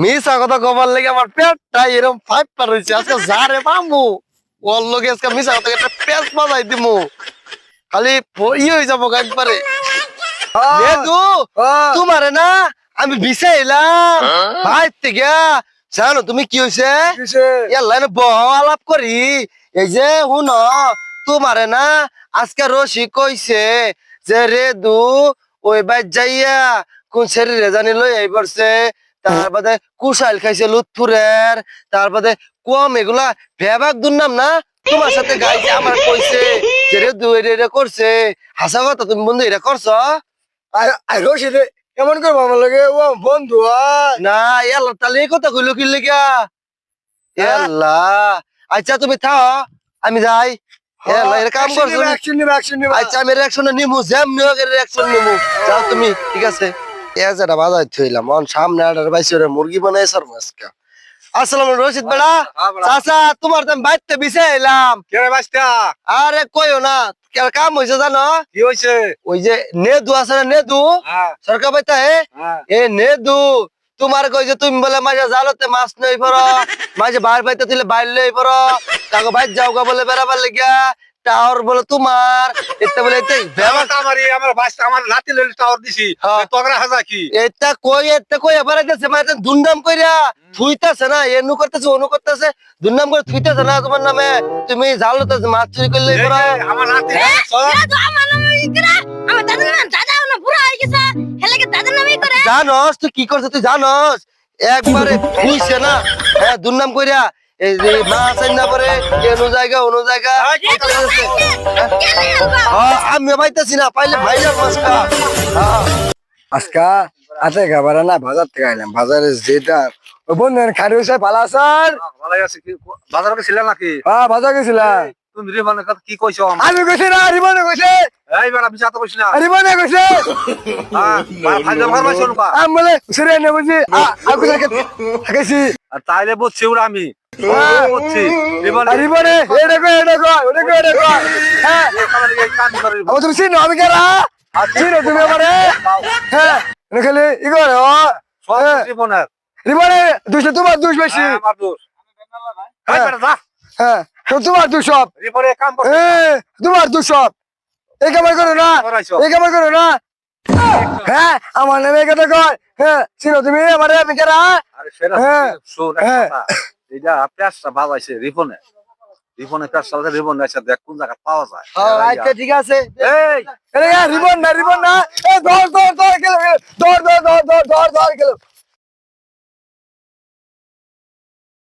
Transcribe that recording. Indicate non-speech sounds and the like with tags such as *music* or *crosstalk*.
মিশা কথা কবার লেগে আমার পেটটা এরকম ফাইভ পার হয়েছে। আজকে যারে পামু ওর লোকে আজকে মিশা কথা একটা পেঁচ বাজাই দিমু। খালি ই হয়ে যাব একবারে। তোমারে না আমি বিছে এলাম ভাই থেকে জানো তুমি কি হয়েছে এলাই না বহ আলাপ করি। এই যে শুন তোমারে না আজকে রশি কইছে যে রে দু ওই বাইর যাইয়া কোন শরীরে জানি লই আই পড়ছে তার বাদে কুশাল খাইছে লুৎফুরের তারপরে কম এগুলা ভেবাক দুর্নাম না? তোমার সাথে গাইছে আমার কইছে যে রে দু এটা এটা করছে। হাসা কথা তুমি বন্ধু এটা করছ? রশিদ এমন করব আমার লাগে? ও বন্ধু হয় না এল্লা তাহলে এই কথা কইলো কি লেগা? এল্লা আচ্ছা তুমি থাও আমি যাই। কাম করছ আচ্ছা আমি রিয়াকশন নিমু জ্যাম নিও রিয়াকশন নিমু। যাও তুমি ঠিক আছে। এ যেটা বাজাই থইলাম অন সামনে আডার বাইসরে মুরগি বানাই সর মাসকা আসসালামু আলাইকুম রশিদ বেড়া। চাচা তোমার তো বাইতে বিছে এলাম কে রে বাস্তা আরে কইও না কে কাম হইছে জানো? কি হইছে? ওই যে নেদু আছে না নেদু? হ্যাঁ। সরকার বাইতে হে হ্যাঁ। এ নেদু তোমার কই যে তুমি বলে মাঝে জালতে মাছ নই পড়ো। মাঝে বাইর পাইতে দিলে বাইর লই পড়ো। তাকে বাইর যাও গা বলে বেড়াবার লাগিয়া। টাওয়ার বলে তোমার। এতে বলে এতে *laughs* আমার আমারই আমার বাস্তা আমার লাতি লইলে টাওয়ার দিছি। তগরা হাজা কি? এটা কই এটা কই? এবার যাচ্ছে মানে দুর্নাম কইরা থুইতাছে না এনু করতেছে অনু করতেছে। দুর্নাম করে থুইতাছে না তোমার নামে। তুমি জালতে মাছ চুরি করলে পড়ো আমার লাতি আমার নামে ই করে, আমার দাদার নাম দাদা না বুড়া হয়ে গেছে। হেলাকে দাদার নামই করে? জানস তুই কি করছিস তুই জানস। একবারে থুইছে না। হ্যাঁ দুর্নাম কইরা এই যে মাছ আইনা পরে এনু জায়গা অনু জায়গা। পাইলে, কেলে আনবা? আমি পাইতেছি না পাইলে ভাইজান মাছটা। আজকা আতে খাবার না বাজার থেকে আইলাম বাজারে যেটা ও বন্ধু খাড়ি হয়েছে ভালো আছেন ভালো আছে কি বাজার গেছিলে নাকি? হ্যাঁ বাজার তুমি রে মানে কি কইছো আমি কইছি না রিবনে কইছে। এই বেটা বিচার তো কইছ না। রিবনে কইছে। হ্যাঁ ভাই জান ঘর আমি বলে সুরে নে বুঝি আকু থেকে থাকেছি আর তাইলে বুঝছি ওরা আমি। হ্যাঁ। হ্যাঁ। আমি তুমি চিনো আমি কেরা চিনো তুমি আমারে? হ্যাঁ। খালি ই করে। হ্যাঁ। রিবনে দুশো তোমার দুশ বেশি। হ্যাঁ, হ্যাঁ। তোমার এই কামাই করো না। এই কামাই করো না। হ্যাঁ আমার নামে কথা কয়। হ্যাঁ চিনো তুমি আমারে আমি কেরা হ্যাঁ। শুন হ্যাঁ। এটা পেঁচটা বাজাইছে রিফনে। রিফনে পেঁচটা চালাতে রিফন আছে দেখ কোন জায়গা পাওয়া যায়। হ্যাঁ, আচ্ছা ঠিক আছে। এই! রিবন না রিবন না। এ ধর ধর ধর